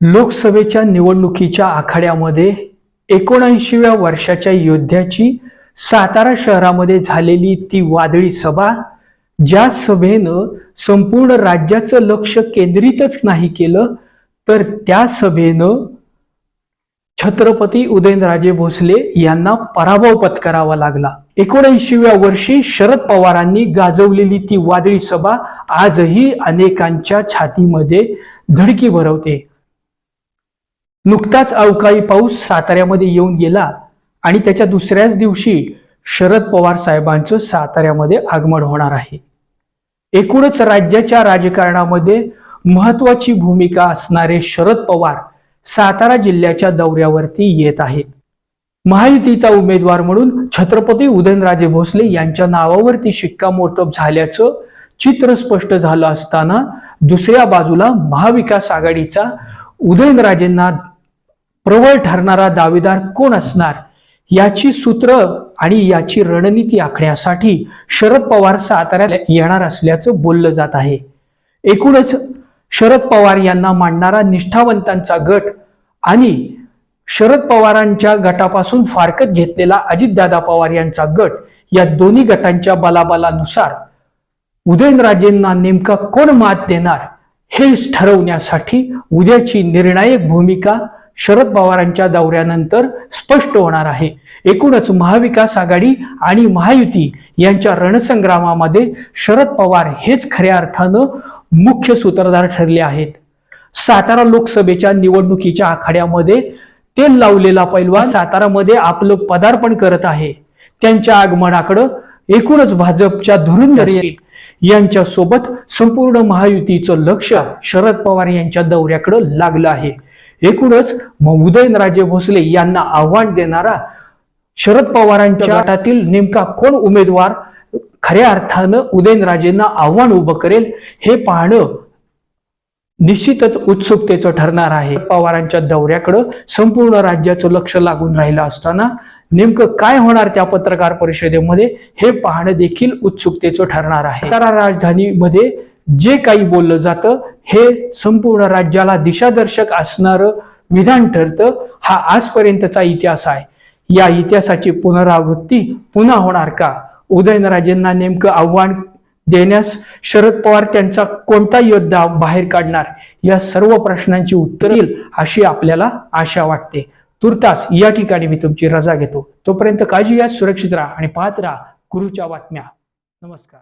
लोकसभेच्या निवडणुकीच्या आखाड्यामध्ये एकोणऐंशीव्या वर्षाच्या योद्ध्याची सातारा शहरामध्ये झालेली ती वादळी सभा ज्या सभेनं संपूर्ण राज्याचं लक्ष केंद्रितच नाही केलं तर त्या सभेनं छत्रपती उदयनराजे भोसले यांना पराभव पत्करावा लागला. एकोणऐंशीव्या वर्षी शरद पवारांनी गाजवलेली ती वादळी सभा आजही अनेकांच्या छातीमध्ये धडकी भरवते. नुकताच अवकाळी पाऊस साताऱ्यामध्ये येऊन गेला आणि त्याच्या दुसऱ्याच दिवशी शरद पवार साहेबांचं साताऱ्यामध्ये आगमन होणार आहे. एकूणच राज्याच्या राजकारणामध्ये महत्वाची भूमिका असणारे शरद पवार सातारा जिल्ह्याच्या दौऱ्यावरती येत आहेत. महायुतीचा उमेदवार म्हणून छत्रपती उदयनराजे भोसले यांच्या नावावरती शिक्कामोर्तब झाल्याचं चित्र स्पष्ट झालं असताना दुसऱ्या बाजूला महाविकास आघाडीचा उदयनराजेंना प्रबळ ठरणारा दावेदार कोण असणार? याची सूत्र आणि याची रणनीती आखण्यासाठी शरद पवार साताऱ्याला येणार असल्याचं बोललं जात आहे. एकूणच शरद पवार यांना मांडणारा निष्ठावंतांचा गट आणि शरद पवारांच्या गटापासून फारकत घेतलेला अजितदादा पवार यांचा गट या दोन्ही गटांच्या बलाबलानुसार उदयनराजेंना नेमका कोण मात देणार हे ठरवण्यासाठी उद्याची निर्णायक भूमिका शरद पवारांच्या दौऱ्यानंतर स्पष्ट होणार आहे. एकूणच महाविकास आघाडी आणि महायुती यांच्या रणसंग्रामामध्ये शरद पवार हेच खऱ्या अर्थानं मुख्य सूत्रधार ठरले आहेत. सातारा लोकसभेच्या निवडणुकीच्या आखाड्यामध्ये तेल लावलेला पैलवान सातारामध्ये आपलं पदार्पण करत आहे. त्यांच्या आगमनाकडं एकूणच भाजपच्या धुरंधर यांच्या सोबत संपूर्ण महायुतीचं लक्ष शरद पवार यांच्या दौऱ्याकडे लागलं आहे. एकूणच उदयनराजे भोसले यांना आव्हान देणारा शरद पवारांच्या गटातील नेमका कोण उमेदवार खऱ्या अर्थानं उदयनराजेंना आव्हान उभं करेल हे पाहणं निश्चितच उत्सुकतेचं ठरणार आहे. पवारांच्या दौऱ्याकडं संपूर्ण राज्याचं लक्ष लागून राहिलं असताना नेमकं काय होणार त्या पत्रकार परिषदेमध्ये हे पाहणं देखील उत्सुकतेचं ठरणार आहे. राजधानीमध्ये जे काही बोललं जातं हे संपूर्ण राज्याला दिशादर्शक असणारं विधान ठरतं. हा आजपर्यंतचा इतिहास आहे. या इतिहासाची पुनरावृत्ती पुन्हा होणार का? उदयनराजेंना नेमकं आव्हान देण्यास शरद पवार त्यांचा कोणता योद्धा बाहेर काढणार? या सर्व प्रश्नांची उत्तर येईल अशी आपल्याला आशा वाटते. तुर्तास या ठिकाणी मी तुमची रजा घेतो. तोपर्यंत काळजी घ्या सुरक्षित राहा आणि पाहत राहा गुरुच्या बातम्या. नमस्कार.